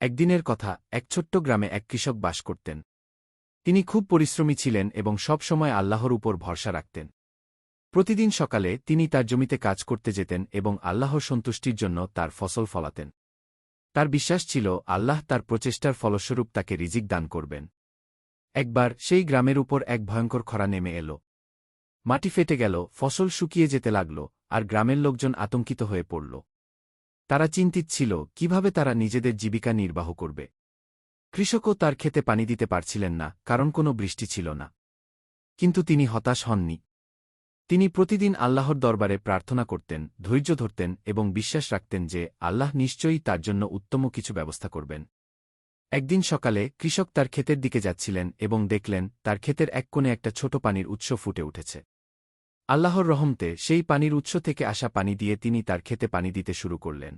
একদিনের কথা এক ছোট্ট গ্রামে এক কৃষক বাস করতেন। তিনি খুব পরিশ্রমী ছিলেন এবং সব সময় আল্লাহর উপর ভরসা রাখতেন। প্রতিদিন সকালে তিনি তার জমিতে কাজ করতে যেতেন এবং আল্লাহর সন্তুষ্টির জন্য তার ফসল ফলাতেন। তার বিশ্বাস ছিল আল্লাহ তার প্রচেষ্টার ফলস্বরূপ তাকে রিজিক দান করবেন। একবার সেই গ্রামের উপর এক ভয়ঙ্কর খরা নেমে এল। মাটি ফেটে গেল, ফসল শুকিয়ে যেতে লাগল, আর গ্রামের লোকজন আতঙ্কিত হয়ে পড়ল। তারা চিন্তিত ছিল কীভাবে তারা নিজেদের জীবিকা নির্বাহ করবে। কৃষকও তার খেতে পানি দিতে পারছিলেন না, কারণ কোনো বৃষ্টি ছিল না। কিন্তু তিনি হতাশ হননি। তিনি প্রতিদিন আল্লাহর দরবারে প্রার্থনা করতেন, ধৈর্য ধরতেন এবং বিশ্বাস রাখতেন যে আল্লাহ নিশ্চয়ই তার জন্য উত্তম কিছু ব্যবস্থা করবেন। একদিন সকালে কৃষক তার ক্ষেতের দিকে যাচ্ছিলেন এবং দেখলেন, তার ক্ষেতের এক কোণে একটা ছোট পানির উৎস ফুটে উঠেছে। আল্লাহর রহমতে সেই পানির উৎস থেকে আসা পানি দিয়ে তিনি তার ক্ষেতে পানি দিতে শুরু করলেন।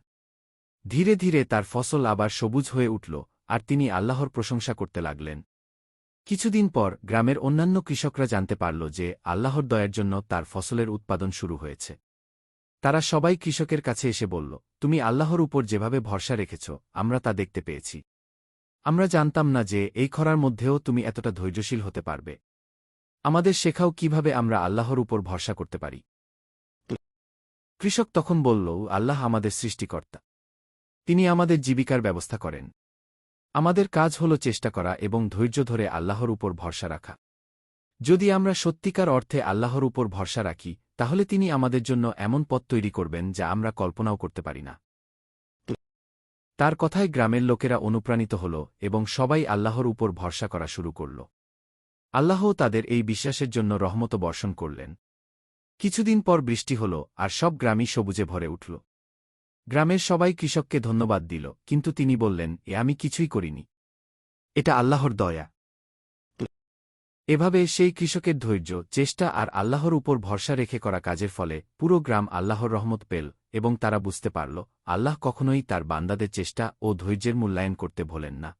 ধীরে ধীরে তার ফসল আবার সবুজ হয়ে উঠল, আর তিনি আল্লাহর প্রশংসা করতে লাগলেন। কিছুদিন পর গ্রামের অন্যান্য কৃষকরা জানতে পারল যে আল্লাহর দয়ার জন্য তার ফসলের উৎপাদন শুরু হয়েছে। তারা সবাই কৃষকের কাছে এসে বলল, তুমি আল্লাহর উপর যেভাবে ভরসা রেখেছ, আমরা তা দেখতে পেয়েছি। আমরা জানতাম না যে এই খরার মধ্যেও তুমি এতটা ধৈর্যশীল হতে পারবে। আমাদের শেখাও কীভাবে আমরা আল্লাহর উপর ভরসা করতে পারি। কৃষক তখন বলল, আল্লাহ আমাদের সৃষ্টিকর্তা। তিনি আমাদের জীবিকার ব্যবস্থা করেন। আমাদের কাজ হল চেষ্টা করা এবং ধৈর্য ধরে আল্লাহর উপর ভরসা রাখা। যদি আমরা সত্যিকার অর্থে আল্লাহর উপর ভরসা রাখি, তাহলে তিনি আমাদের জন্য এমন পথ তৈরি করবেন যা আমরা কল্পনাও করতে পারি না। তার কথায় গ্রামের লোকেরা অনুপ্রাণিত হল এবং সবাই আল্লাহর উপর ভরসা করা শুরু করল। আল্লাহও তাদের এই বিশ্বাসের জন্য রহমত বর্ষণ করলেন। কিছুদিন পর বৃষ্টি হল, আর সব গ্রামই সবুজে ভরে উঠল। গ্রামের সবাই কৃষককে ধন্যবাদ দিল, কিন্তু তিনি বললেন, এ আমি কিছুই করিনি। এটা আল্লাহর দয়া। এভাবে সেই কৃষকের ধৈর্য, চেষ্টা আর আল্লাহর উপর ভরসা রেখে করা কাজের ফলে পুরো গ্রাম আল্লাহর রহমত পেল এবং তারা বুঝতে পারল, আল্লাহ কখনোই তার বান্দাদের চেষ্টা ও ধৈর্যের মূল্যায়ন করতে ভোলেন না।